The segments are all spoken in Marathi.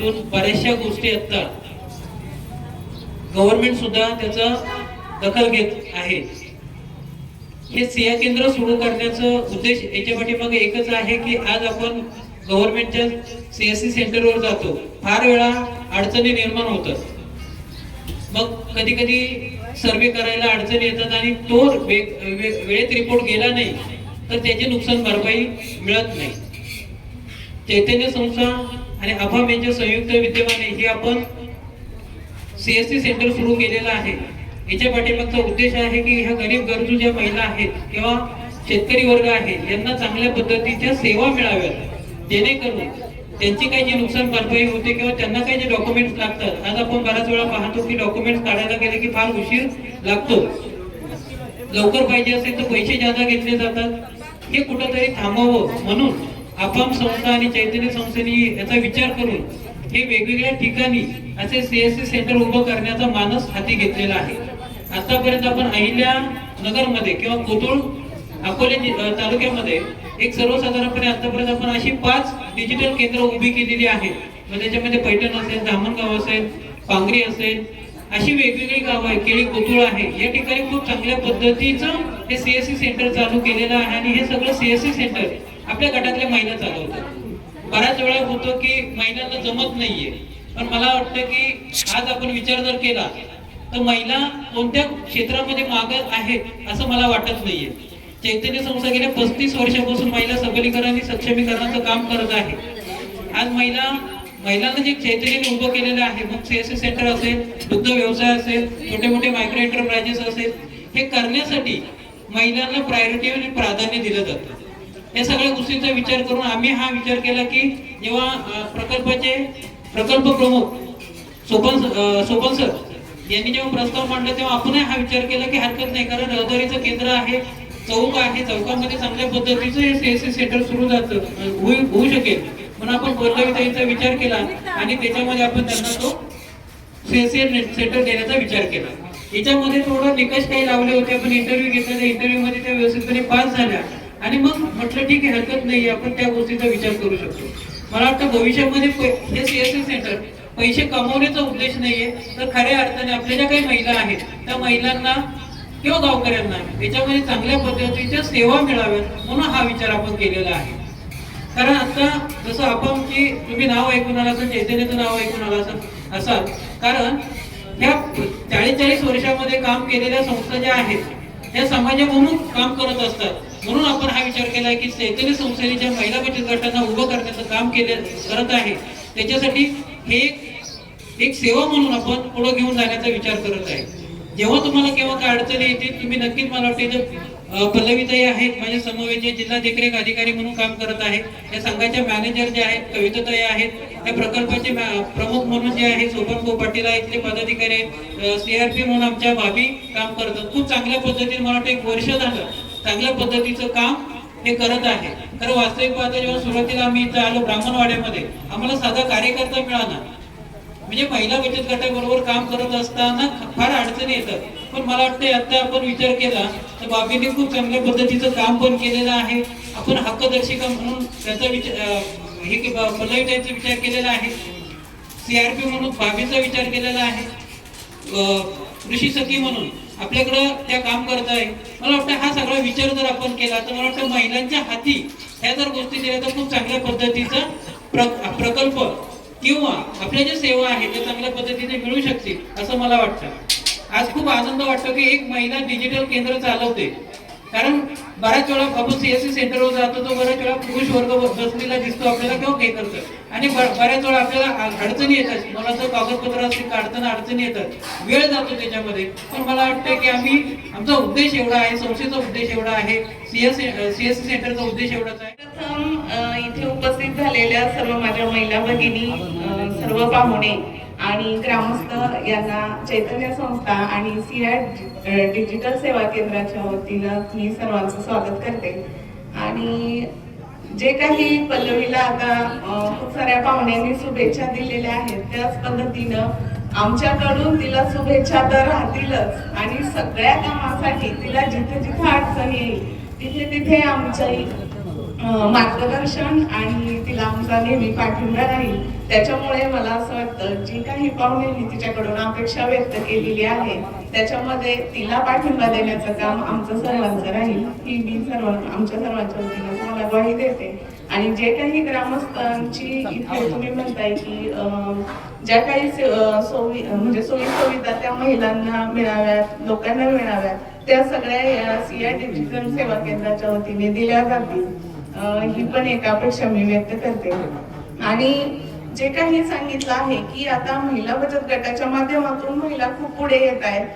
महिला माध्यमातून बऱ्याचशा गोष्टी असतात गव्हर्नमेंट सुद्धा त्याचा दखल घेत आहे. हे सिया केंद्र सुरू करण्याचा उद्देश याच्या पाठीमागे एकच आहे की आज आपण गव्हर्नमेंटच्या सीएससी सेंटरवर जातो. फार वेळा अडचणी निर्माण होतात. मग कधी कधी सर्वे करायला अडचणी येतात आणि तो वेळेत रिपोर्ट गेला नाही तर त्याची नुकसान भरपाई मिळत नाही. चैतन्य संस्था आणि अभाम यांच्या संयुक्त विद्यमाने हे आपण सीएससी सेंटर सुरू केलेलं आहे. याच्या पाठीमागचा उद्देश आहे की ह्या गरीब गरजू ज्या महिला आहेत किंवा शेतकरी वर्ग आहे यांना चांगल्या पद्धतीच्या सेवा मिळाव्यात. जेणेकरून त्यांची काही जी नुकसान भरपाई होते किंवा त्यांना काही जे डॉक्युमेंट्स लागतात आज आपण बऱ्याच वेळा पाहतो की डॉक्युमेंट्स काढायला गेले की फार उशीर लागतो. लवकर पाहिजे असेल तर पैसे जादा घेतले जातात. हे कुठंतरी थांबावं म्हणून आपाम संस्था आणि चैतन्य संस्थेने याचा विचार करून हे वेगवेगळ्या ठिकाणी असे सीएससी सेंटर उभं करण्याचा मानस हाती घेतलेला आहे. आतापर्यंत आपण अहिल्या नगरमध्ये किंवा कोथरूड अकोले तालुक्यामध्ये एक सर्वसाधारणपणे आतापर्यंत आपण अशी पाच डिजिटल केंद्र उभी केलेली आहेत. मग त्याच्यामध्ये पैठण असेल धामणगाव असेल पांगरी असेल अशी वेगवेगळी गावं आहे केळी कोथरूड आहे. या ठिकाणी खूप चांगल्या पद्धतीचं हे सीएससी सेंटर चालू केलेलं आहे आणि हे सगळं सीएससी सेंटर आपल्या गटातल्या महिला चालवतात. बऱ्याच वेळा होतो की महिलांना जमत नाहीये. पण मला वाटतं की आज आपण विचार जर केला तर महिला कोणत्या क्षेत्रामध्ये मागत आहेत असं मला वाटत नाहीये. चैतन्य संस्था गेल्या पस्तीस वर्षापासून महिला सबलीकरण आणि सक्षमीकरणाचं काम करत आहे. आज महिला महिलांना जे चैतन्य उभं केलेलं आहे मग सीएससी सेंटर असेल दुग्ध व्यवसाय असेल छोटे मोठे मायक्रो एंटरप्राइजेस असेल हे करण्यासाठी महिलांना प्रायोरिटी आणि प्राधान्य दिलं जातं. या सगळ्या गोष्टींचा विचार करून आम्ही हा विचार केला की जेव्हा प्रकल्पाचे प्रकल्प प्रमुख सोपन सोपन सर यांनी जेव्हा प्रस्ताव मांडला तेव्हा आपणही हा विचार केला की हरकत नाही कारण रहदारीचं केंद्र आहे चौक आहे चौकामध्ये चांगल्या पद्धतीचं हे सीएससी सेंटर सुरू जातं होऊ होऊ शकेल. म्हणून आपण पल्लवीताईचा विचार केला आणि त्याच्यामध्ये आपण त्यांना तो सीएससी सेंटर देण्याचा विचार केला. याच्यामध्ये थोडं निकष काही लावले होते आपण इंटरव्ह्यू घेतला त्या इंटरव्ह्यू मध्ये त्या व्यवस्थितपणे पास झाल्या. आणि मग म्हटलं ठीक आहे हरकत नाही आपण त्या गोष्टीचा विचार करू शकतो. मला वाटतं भविष्यामध्ये पै- हे सीएससी सेंटर पैसे कमवण्याचा उद्देश नाहीये तर खऱ्या अर्थाने आपल्या ज्या काही महिला आहेत त्या महिलांना किंवा गावकऱ्यांना याच्यामध्ये चांगल्या पद्धतीच्या सेवा मिळाव्यात म्हणून हा विचार आपण केलेला आहे. कारण आता जसं आपण की तुम्ही नाव ऐकून आला असाल चैतन्याचं नाव ऐकून आला असाल असाल कारण ह्या चाळीस चाळीस वर्षामध्ये काम केलेल्या संस्था ज्या आहेत त्या समाजा म्हणून काम करत असतात. म्हणून आपण हा विचार केला की चैतन्य संस्थेने ज्या महिला बचत गटांना उभं करण्याचं काम केले करत आहे त्याच्यासाठी हे एक सेवा म्हणून आपण पुढे घेऊन जाण्याचा विचार करत आहे. जेव्हा तुम्हाला केव्हा काय अडचणी येतील तुम्ही नक्कीच मला वाटते जे पल्लवीताई आहेत माझ्या समवेचे जिल्हा देखरेख अधिकारी म्हणून काम करत आहेत या संघाच्या मॅनेजर जे आहेत कविताताई आहेत या प्रकल्पाचे प्रमुख म्हणून जे आहे सोपन गो पाटील आहेत सी पदाधिकारी सीआरपी म्हणून आमच्या भाभी काम करतात. खूप चांगल्या पद्धतीने मला वाटतं एक वर्ष झालं चांगल्या पद्धतीचं काम हे करत आहे. खरं वास्तविक पाहता जेव्हा सुरुवातीला आम्ही इथं आलो ब्राह्मणवाड्यामध्ये आम्हाला साधा कार्यकर्ता मिळाला. म्हणजे महिला बचत गटाबरोबर काम करत असताना फार अडचणी येतात. पण मला वाटतं आता आपण विचार केला तर बाबींनी खूप चांगल्या पद्धतीचं काम पण केलेलं आहे. आपण हक्कदर्शिका म्हणून त्याचा विचार हे की विचार केलेला आहे. सीआरपी म्हणून बाबीचा विचार केलेला आहे. अं, कृषी सखी म्हणून. आपल्याकडं त्या काम करत आहे मला वाटतं हा सगळा विचार जर आपण केला तर मला वाटतं महिलांच्या हाती ह्या जर गोष्टी दिल्या तर खूप चांगल्या पद्धतीचा प्र- प्रकल्प किंवा आपल्या ज्या सेवा आहेत त्या चांगल्या पद्धतीने मिळू शकतील असं मला वाटतं. आज खूप आनंद वाटतो की एक महिला डिजिटल केंद्र चालवते. कारण बऱ्याच वेळा आपण सीएससी सेंटरवर जातो तो बऱ्याच वेळा पुरुष वर्ग बसलेला दिसतो आपल्याला किंवा हे करतो आणि बऱ्याच वेळा आपल्याला अडचणी येतात. मला जर कागदपत्र असतील काढताना अडचणी येतात. वेळ जातो त्याच्यामध्ये. पण मला वाटतं की आम्ही आमचा उद्देश एवढा आहे संस्थेचा उद्देश एवढा आहे सीएससी सीएससी सेंटरचा उद्देश एवढाच आहे. प्रथम इथे उपस्थित झालेल्या सर्व माझ्या महिला भगिनी सर्व पाहुणे आणि ग्रामस्थ यांना चैतन्य संस्था आणि सियाट डिजिटल सेवा केंद्राच्या वतीनं मी सर्वांचं स्वागत करते. आणि जे काही पल्लवीला आता खूप साऱ्या पाहुण्यांनी शुभेच्छा दिलेल्या आहेत त्याच पद्धतीनं आमच्याकडून तिला शुभेच्छा तर राहतीलच. आणि सगळ्या कामासाठी तिला जिथे जिथे अडचण येईल तिथे तिथे आमच्या मार्गदर्शन आणि आमचा नेहमी पाठिंबा राहील त्याच्यामुळे मला असं वाटतं जी काही पाहुण्यांनी तिच्याकडून अपेक्षा व्यक्त केलेली आहे त्याच्यामध्ये तिला पाठिंबा देण्याचं काम आमचं सर्वांचं राहील. ही मी सर्व आमच्या सर्वांच्या वतीनं तुम्हाला ग्वाही देते. आणि जे काही ग्रामस्थांची इथे तुम्ही म्हणताय की ज्या काही सोयी म्हणजे सोयी सुविधा त्या महिलांना मिळाव्यात लोकांना मिळाव्यात त्या सगळ्या या सिया डिजिटल सेवा केंद्राच्या वतीने दिल्या जातील. ही पण एक अपेक्षा मी व्यक्त करते. आणि जे काही सांगितलं आहे की आता महिला बचत गटाच्या माध्यमातून महिला खूप पुढे येत आहेत.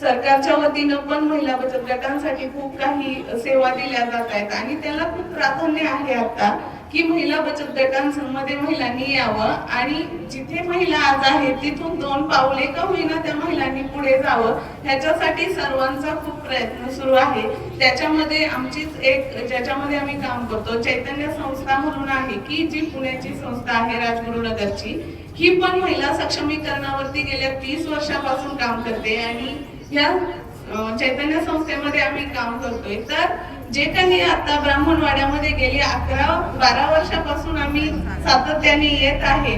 सरकारच्या वतीनं पण महिला बचत गटांसाठी खूप काही सेवा दिल्या जात आहेत आणि त्याला खूप प्राधान्य आहे आता. की महिला बचत गटांमध्ये महिलांनी यावं आणि जिथे महिला आज आहेत तिथून दोन पावले का होईना त्या महिलांनी पुढे जावं ह्याच्यासाठी सर्वांचा खूप प्रयत्न सुरू आहे. त्याच्यामध्ये आमचीच एक ज्याच्यामध्ये आम्ही काम करतो चैतन्य संस्था म्हणून आहे की जी पुण्याची संस्था आहे राजगुरुनगरची ही पण महिला सक्षमीकरणावरती गेल्या तीस वर्षापासून काम करते आणि या चैतन्य संस्थेमध्ये आम्ही काम करतोय. तर जे काही आता ब्राह्मणवाड्यामध्ये गेली अकरा बारा वर्षापासून आम्ही सातत्याने येत आहे.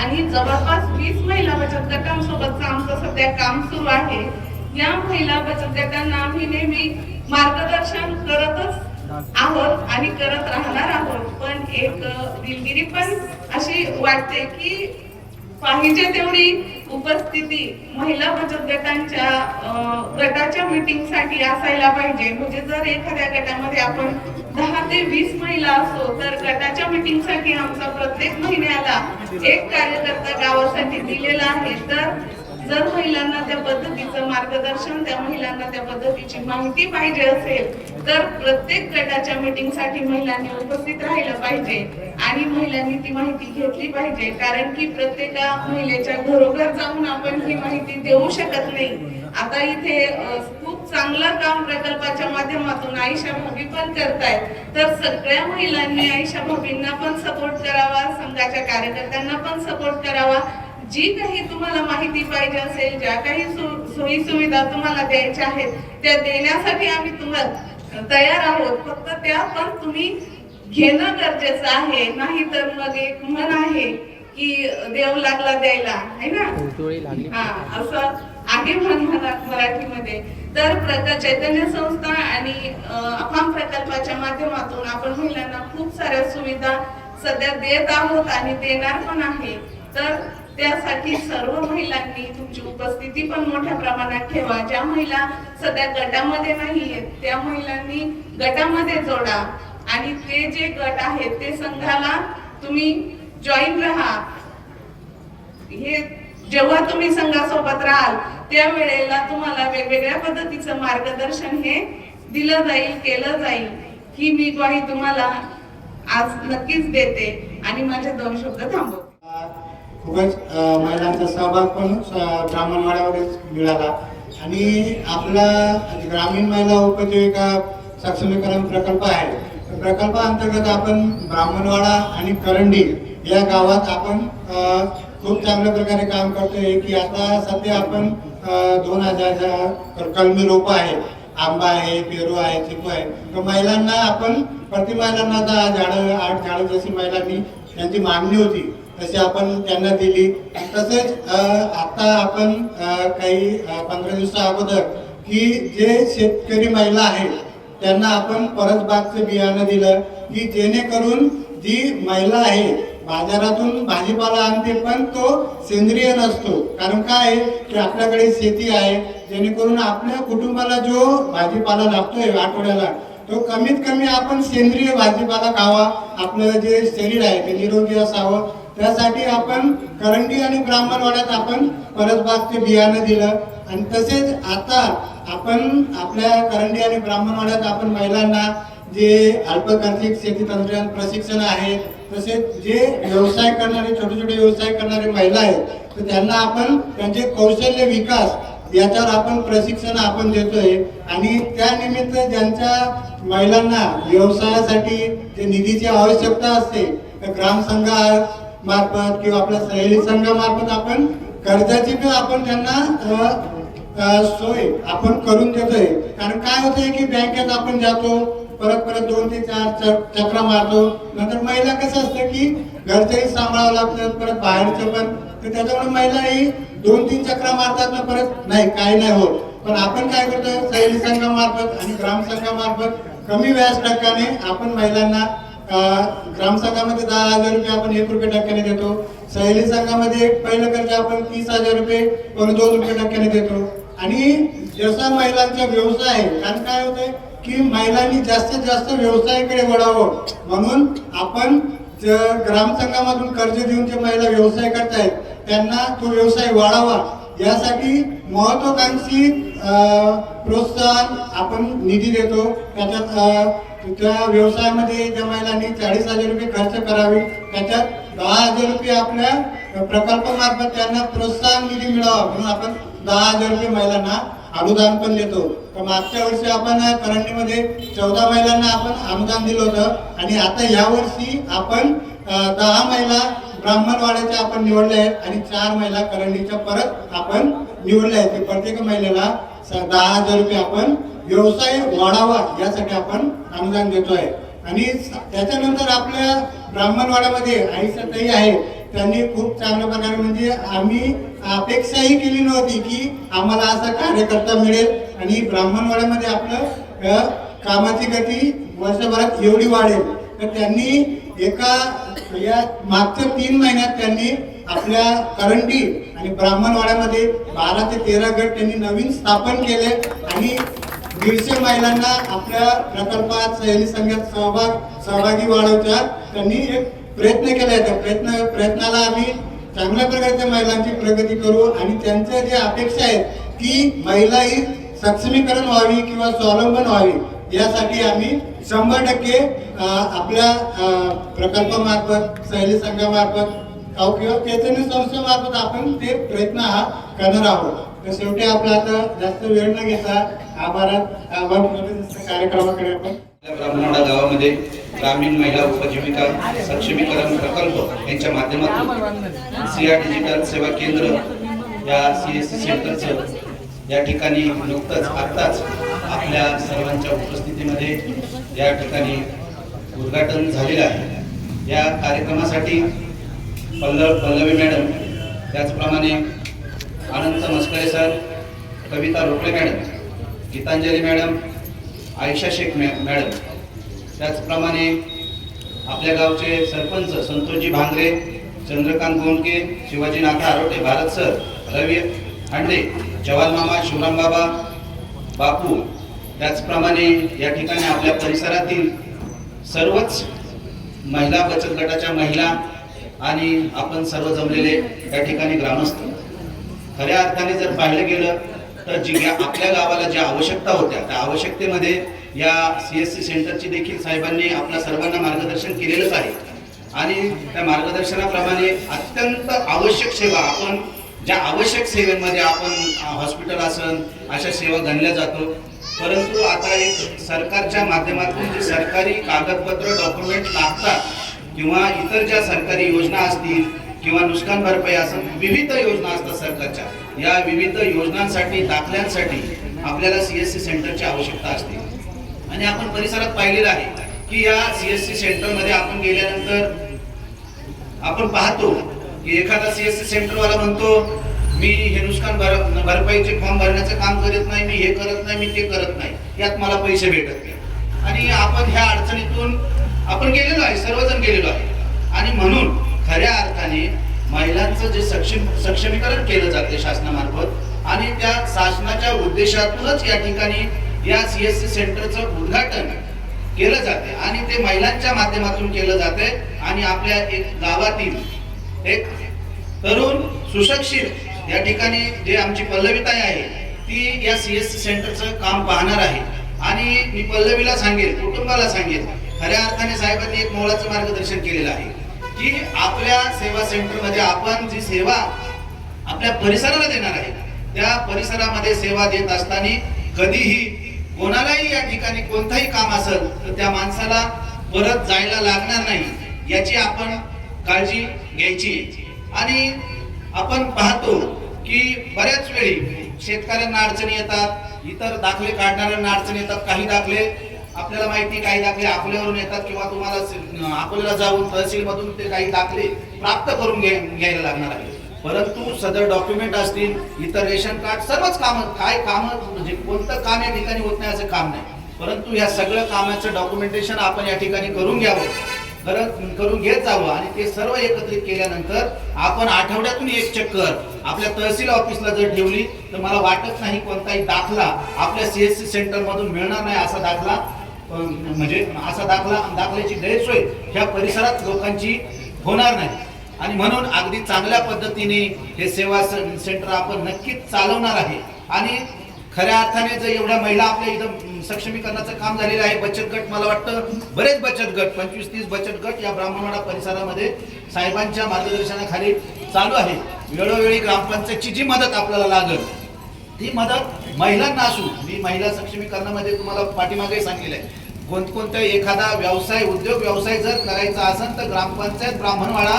आणि जवळपास वीस महिला बचत गटांसोबतचं आमचं सध्या काम सुरू आहे. या महिला बचत गटांना आम्ही नेहमी मार्गदर्शन करतच आहोत आणि करत राहणार आहोत. पण एक दिलगिरी पण अशी वाटते की पाहिजे तेवढी उपस्थिती महिला बचत गटांच्या गटाच्या मीटिंगसाठी असायला पाहिजे. म्हणजे जर एखाद्या गटामध्ये आपण दहा ते वीस महिला असो तर गटाच्या मीटिंगसाठी आमचा प्रत्येक महिन्याला एक कार्यकर्ता गावासाठी दिलेला आहे. तर जर महिलांना त्या पद्धतीचं मार्गदर्शन त्या महिलांना त्या पद्धतीची माहिती पाहिजे असेल तर प्रत्येक गटाच्या मीटिंगसाठी महिलांनी उपस्थित राहिलं पाहिजे. आणि महिलांनी ती माहिती घेतली पाहिजे कारण की प्रत्येका महिलेच्या घरोघर जाऊन आपण ही माहिती देऊ शकत नाही. आता इथे खूप चांगलं काम प्रकल्पाच्या माध्यमातून आयशा भाभी पण करतायत. तर सगळ्या महिलांनी आयशा भाभींना पण सपोर्ट करावा संघाच्या कार्यकर्त्यांना पण सपोर्ट करावा. जी काही तुम्हाला माहिती पाहिजे असेल ज्या काही सोयी सुविधा तुम्हाला द्यायच्या आहेत त्या देण्यासाठी आम्ही तुम्हाला तयार आहोत. फक्त त्या पण तुम्ही घेणं गरजेचं आहे. नाही तर मग एक म्हण आहे की देव लागला द्यायला है ना? हा असं आहे म्हण म्हणा मराठीमध्ये. तर प्रका चैतन्य संस्था आणि अफाम प्रकल्पाच्या माध्यमातून आपण महिलांना खूप साऱ्या सुविधा सध्या देत आहोत आणि देणार पण आहे. तर त्यासाठी सर्व महिलांनी तुमची उपस्थिती पण मोठ्या प्रमाणात ठेवा. ज्या महिला सध्या गटामध्ये नाहीयेत त्या महिलांनी गटामध्ये जोडा. आणि ते जे गट आहेत ते संघाला तुम्ही जॉईन राहा. हे जेव्हा तुम्ही संघासोबत राहाल त्या वेळेला तुम्हाला वेगवेगळ्या पद्धतीचं मार्गदर्शन हे दिलं जाईल केलं जाईल. ही मी ग्वाही तुम्हाला आज नक्कीच देते आणि माझे दोन शब्द थांबवते. खूपच महिलांचा सहभाग पण ब्राह्मण ब्राह्मणवाड्यामध्येच मिळाला. आणि आपला ग्रामीण महिला उपजीविका सक्षमीकरण प्रकल्प आहे. प्रकल्पाअंतर्गत आपण ब्राह्मणवाडा आणि करंडी या गावात आपण खूप चांगल्या प्रकारे काम करतोय की आता सध्या आपण दोन हजार कलमी रोपं आहे आंबा आहे पेरू आहे चिकू आहे. तर महिलांना आपण प्रति महिलांना दहा झाडं आठ झाडं जशी महिलांनी त्यांची मागणी होती तशी आपण त्यांना दिली. तसेच आता आपण काही पंधरा दिवसा अगोदर की जे शेतकरी महिला आहेत त्यांना आपण परसबागचं बियाणं दिलं. की जेणेकरून जी महिला आहे बाजारातून भाजीपाला आणते पण तो सेंद्रिय नसतो. कारण काय? आहे की आपल्याकडे शेती आहे. जेणेकरून आपल्या कुटुंबाला जो भाजीपाला लागतोय आठवड्याला तो कमीत कमी आपण सेंद्रिय भाजीपाला खावा. आपलं जे शरीर आहे ते निरोगी असावं. त्यासाठी आपण करंडी आणि ब्राह्मणवाड्यात आपण परसबागचे बियाणं दिलं. आणि तसेच आता आपण आपल्या करंडी आणि ब्राह्मणवाड्यात आपण महिलांना जे अल्पखर्चिक शेती तंत्रज्ञान प्रशिक्षण आहे तसेच जे व्यवसाय करणारे छोटे छोटे व्यवसाय करणारे महिला आहेत तर त्यांना आपण त्यांचे कौशल्य विकास याच्यावर आपण प्रशिक्षण आपण देतोय. आणि त्यानिमित्त ज्यांच्या महिलांना व्यवसायासाठी जे निधीची आवश्यकता असते तर ग्रामसंघामार्फत मार्फत किंवा आपल्या सहेली संघामार्फत आपण कर्जाची पण आपण त्यांना सोय आपण करून देतोय. कारण काय होतंय की बँकेत आपण जातो परत परत दोन ते चार च- चक्रा मारतो. नंतर महिला कसं असतं की घरचंही सांभाळावं लागतं परत बाहेरचं पण. तर त्याच्यामुळे महिला ही दोन तीन चक्रा मारतात ना परत नाही काही नाही होत. पण आपण काय करतो सैली संघामार्फत आणि ग्रामसंघामार्फत कमी व्याज टक्क्याने आपण महिलांना ग्रामसंघामध्ये दहा हजार रुपये आपण एक रुपये टक्क्याने देतो. सहेली संघामध्ये पहिलं कर्ज आपण तीस हजार रुपये पण दोन रुपये टक्क्याने देतो. आणि जसा महिलांचा व्यवसाय आहे कारण काय होतंय की महिलांनी जास्तीत जास्त व्यवसायाकडे वळावं. म्हणून आपण ज- ग्रामसंघामधून कर्ज देऊन जे महिला व्यवसाय करतायत त्यांना तो व्यवसाय वाढावा. यासाठी महत्वाकांक्षी प्रोत्साहन आपण निधी देतो. त्याच्यात त्या व्यवसायामध्ये ज्या महिलांनी चाळीस हजार रुपये खर्च करावे. त्याच्यात दहा हजार रुपये आपल्या प्रकल्पामार्फत त्यांना प्रोत्साहन निधी मिळावा म्हणून आपण दहा हजार रुपये महिलांना अनुदान पण देतो. तर मागच्या वर्षी आपण करंडीमध्ये चौदा महिलांना आपण अनुदान दिलं होतं. आणि आता या वर्षी आपण दहा महिला ब्राह्मणवाड्याच्या आपण निवडल्या आहेत आणि चार महिला करंडीच्या परत आपण निवडल्या आहेत. प्रत्येक महिलेला दहा हजार रुपये आपण व्यवसाय वाढावा यासाठी आपण अनुदान देतो आहे आणि त्याच्यानंतर आपल्या ब्राह्मणवाड्यामध्ये आईसाताई आहे. त्यांनी खूप चांगल्या प्रकारे म्हणजे आम्ही अपेक्षाही केली नव्हती की आम्हाला असा कार्यकर्ता मिळेल आणि ब्राह्मणवाड्यामध्ये आपलं कामाची गती वर्षभरात एवढी वाढेल. तर त्यांनी एका या मागच्या तीन महिन्यात त्यांनी आपल्या करंडी आणि ब्राह्मणवाड्यामध्ये बारा ते तेरा गट त्यांनी नवीन स्थापन केले आणि दीडशे महिलांना आपल्या प्रकल्पात सहली संघात सहभाग सहभागी वाढवच्या त्यांनी एक प्रयत्न केला त्या प्रयत्न प्रयत्नाला आम्ही चांगल्या प्रकारच्या महिलांची प्रगती करू आणि त्यांच्या ज्या अपेक्षा आहेत की महिला ही सक्षमीकरण व्हावी किंवा स्वावलंबन व्हावी यासाठी आम्ही शंभर टक्के आपल्या प्रकल्पामार्फत सहली संघामार्फत किंवा चैतन्य संस्थेमार्फत आपण ते प्रयत्न हा करणार आहोत. तर शेवटी आपला आता जास्त वेळ न घेता आभारात आभार कार्यक्रमाकडे आपण आपल्या ब्राह्मणवाडा गावामध्ये ग्रामीण महिला उपजीविका सक्षमीकरण प्रकल्प यांच्या माध्यमातून सिया डिजिटल सेवा केंद्र या सी एस सी सेंटरचं या ठिकाणी नुकतंच आत्ताच आपल्या सर्वांच्या उपस्थितीमध्ये या ठिकाणी उद्घाटन झालेलं आहे. या कार्यक्रमासाठी पल्लव पल्लवी मॅडम त्याचप्रमाणे आनंद Maskare sir Kavita Ropale madam Geetanjali madam Ayesha Shaikh मॅ मॅडम त्याचप्रमाणे आपल्या गावचे सरपंच संतोषजी भांगरे चंद्रकांत गोंडके शिवाजीनाथ आरोटे भारत सर रवी हांडे जवान मामा शिवराम बाबा बापू. त्याचप्रमाणे या ठिकाणी आपल्या परिसरातील सर्वच महिला बचत गटाच्या महिला आणि आपण सर्व जमलेले या ठिकाणी ग्रामस्थ. खऱ्या अर्थाने जर पाहिलं गेलं तर जी आपल्या गावाला ज्या आवश्यकता होत्या त्या आवश्यकतेमध्ये या सी एस सी सेंटरची देखील साहेबांनी आपल्या सर्वांना मार्गदर्शन केलेलंच आहे. आणि त्या मार्गदर्शनाप्रमाणे अत्यंत आवश्यक सेवा आपण ज्या आवश्यक सेवेमध्ये आपण हॉस्पिटल असन अशा सेवा गणल्या जातो. परंतु आता एक सरकारच्या माध्यमातून जे सरकारी कागदपत्र डॉक्युमेंट लागतात किंवा इतर ज्या सरकारी योजना असतील किंवा नुकसान भरपाई असं विविध योजना असतात सरकारच्या. या विविध योजनांसाठी दाखल्यांसाठी आपल्याला सी एस सी सेंटरची आवश्यकता असते. आणि आपण परिसरात पाहिलेलं आहे की या सीएससी सेंटरमध्ये सेंटरमध्ये आपण गेल्यानंतर आपण पाहतो की एखादा सीएससी सेंटरवाला म्हणतो मी हे नुकसान भर भरपाईचे फॉर्म भरण्याचं काम करत नाही मी हे करत नाही मी ते करत नाही. यात मला पैसे भेटत नाही. आणि आपण ह्या अडचणीतून आपण गेलेलो आहे सर्वजण गेलेलो आहे. आणि म्हणून खऱ्या अर्थाने महिलांचं जे सक्षम सक्षमीकरण केलं जाते शासनामार्फत आणि त्या शासनाच्या उद्देशातूनच या ठिकाणी या सी एस सी सेंटरचं उद्घाटन केलं जाते आणि ते महिलांच्या माध्यमातून केलं जाते आणि आपल्या एक गावातील एक तरुण सुशिक्षित या ठिकाणी जे आमची पल्लवीताई आहे ती या सी एस सी सेंटरचं काम पाहणार आहे. आणि मी पल्लवीला सांगेल कुटुंबाला सांगेल खऱ्या अर्थाने साहेबांनी एक मोलाचं मार्गदर्शन केलेलं आहे की आपल्या सेवा सेंटरमध्ये आपण जी सेवा आपल्या परिसराला देणार आहे त्या परिसरामध्ये सेवा देत असताना कधीही कोणालाही या ठिकाणी कोणताही काम असेल तर त्या माणसाला परत जायला लागणार नाही याची आपण काळजी घ्यायची. आणि आपण पाहतो की बऱ्याच वेळी शेतकऱ्यांना अडचणी येतात इतर दाखले काढणाऱ्यांना अडचणी येतात काही दाखले आपल्याला माहिती काही दाखले अकोल्यावरून येतात किंवा तुम्हाला अकोल्याला जाऊन तहसीलमधून ते काही दाखले प्राप्त करून घे- घ्यायला लागणार आहे परंतु सदर डॉक्युमेंट असतील इतर रेशन कार्ड सर्वच कामं काय कामं म्हणजे कोणतं काम या ठिकाणी होत नाही असं काम नाही. परंतु या सगळं कामाचं डॉक्युमेंटेशन आपण या ठिकाणी करून घ्यावं. खरं करून घेत जावं आणि ते सर्व एकत्रित केल्यानंतर आपण आठवड्यातून एक चक्कर आपल्या तहसील ऑफिसला जर ठेवली तर मला वाटत नाही कोणताही दाखला आपल्या सीएससी सी सेंटरमधून मिळणार नाही असा दाखला. म्हणजे असा दाखला दाखल्याची गैरसोय ह्या परिसरात लोकांची होणार नाही. आणि म्हणून अगदी चांगल्या पद्धतीने हे सेवा सेंटर आपण नक्कीच चालवणार आहे. आणि खऱ्या अर्थाने जर एवढ्या महिला आपल्या इथं सक्षमीकरणाचं काम झालेलं आहे बचत गट मला वाटतं बरेच बचत गट पंचवीस तीस बचत गट या ब्राह्मणवाडा परिसरामध्ये साहेबांच्या मार्गदर्शनाखाली चालू आहे. वेळोवेळी ग्रामपंचायतची जी मदत आपल्याला लागल ती मदत महिलांना असू मी महिला सक्षमीकरणामध्ये तुम्हाला पाठीमागे सांगितलं आहे कोणकोणता एखादा व्यवसाय उद्योग व्यवसाय जर करायचा असेल तर ग्रामपंचायत ब्राह्मणवाडा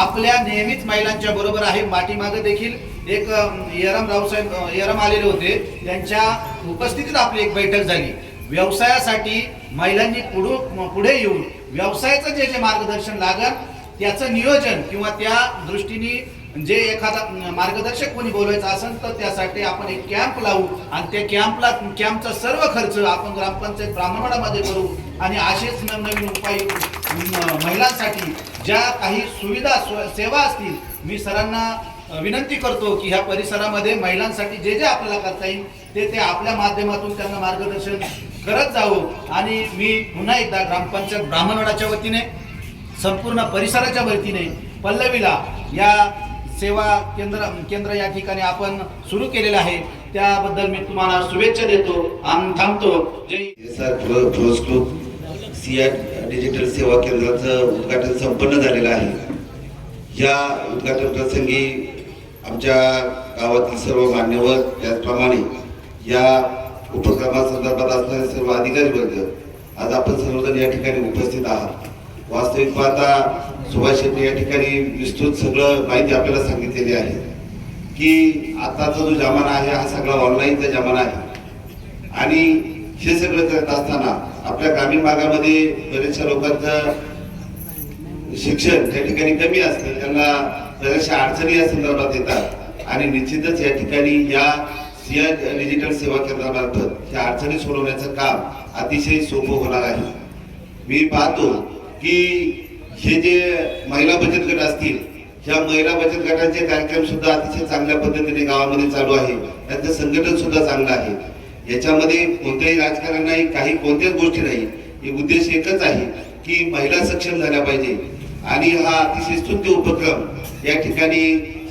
आपल्या नेहमीच महिलांच्या बरोबर आहे. माटीमागे देखील एक येरम रावसाहेब येरम आलेले होते. त्यांच्या उपस्थितीत आपली एक बैठक झाली. व्यवसायासाठी महिलांनी पुढं पुढे येऊन व्यवसायाचं जे जे मार्गदर्शन लागल त्याचं नियोजन किंवा त्या दृष्टीने जे एखादा मार्गदर्शक कोणी बोलवायचं असेल तर त्यासाठी आपण एक कॅम्प लावू आणि त्या कॅम्पला कॅम्पचा सर्व खर्च आपण ग्रामपंचायत ब्राह्मणामध्ये करू आणि असेच नवनवीन उपाय महिलांसाठी ज्या काही सुविधा सेवा असतील मी सरांना विनंती करतो की ह्या परिसरामध्ये महिलांसाठी जे जे आपल्याला करता येईल ते ते आपल्या माध्यमातून त्यांना मार्गदर्शन करत जावं. आणि मी पुन्हा एकदा ग्रामपंचायत ब्राह्मणवाडाच्या वतीने संपूर्ण परिसराच्या वतीने पल्लवीला या सेवा केंद्र केंद्र या ठिकाणी आपण सुरू केलेलं आहे. त्याबद्दल मी तुम्हाला शुभेच्छा देतो आणि थांबतो. जय सिया डिजिटल सेवा केंद्राचं उद्घाटन संपन्न झालेलं आहे. या उद्घाटन प्रसंगी आमच्या गावातील सर्व मान्यवर त्याचप्रमाणे या उपक्रमासंदर्भात असणारे सर्व अधिकारी वर्ग आज आपण सर्वजण या ठिकाणी उपस्थित आहात. वास्तविक पाहता सुभाष शेट्टी या ठिकाणी विस्तृत सगळं माहिती आपल्याला सांगितलेली आहे की आताचा जो जमाना आहे हा सगळा ऑनलाईनचा जमाना आहे. आणि हे सगळं करत असताना आपल्या ग्रामीण भागामध्ये बऱ्याचशा लोकांचं शिक्षण त्या ठिकाणी कमी असतं. त्यांना बऱ्याचशा अडचणी या संदर्भात येतात. आणि निश्चितच या ठिकाणी या सिया डिजिटल सेवा केंद्रामार्फत या अडचणी सोडवण्याचं काम अतिशय सोपं होणार आहे. मी पाहतो की हे जे महिला बचत गट असतील ह्या महिला बचत गटांचे कार्यक्रम सुद्धा अतिशय चांगल्या पद्धतीने गावामध्ये चालू आहे. त्यांचं संघटन सुद्धा चांगलं आहे. याच्यामध्ये कोणत्याही राजकारण नाही काही कोणत्याच गोष्टी नाही. हे उद्देश एकच आहे की महिला सक्षम झाल्या पाहिजे. आणि हा अतिशय स्तुत्य उपक्रम या ठिकाणी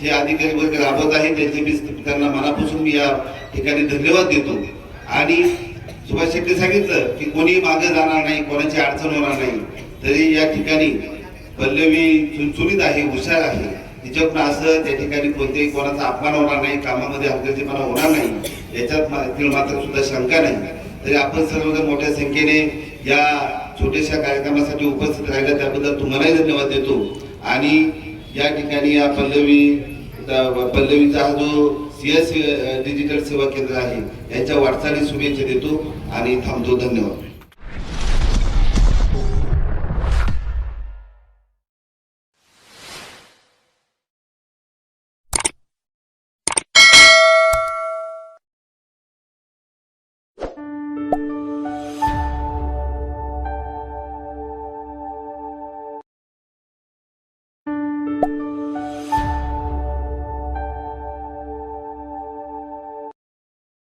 हे अधिकारी वर्ग राबवत आहे त्यांचे मी त्यांना मनापासून मी या ठिकाणी धन्यवाद देतो. आणि सुभाष शेट्टी सांगितलं की कोणी मागे जाणार नाही कोणाची अडचण होणार नाही. तरी या ठिकाणी पल्लवी चुणचुणीत आहे हुशार आहे. तिच्याकडून असं त्या ठिकाणी कोणत्याही कोणाचा अपमान होणार नाही कामामध्ये हलगर्जीपणा होणार नाही. याच्यात मा- मात्र सुद्धा शंका नाही. तरी आपण सर्वजण मोठ्या संख्येने या छोट्याशा कार्यक्रमासाठी उपस्थित राहिल्या. त्याबद्दल तुम्हालाही धन्यवाद देतो. आणि या ठिकाणी या पल्लवी पल्लवीचा हा जो सीएस डिजिटल सेवा केंद्र आहे याच्या वाटचाली शुभेच्छा देतो. आणि थांबतो. धन्यवाद.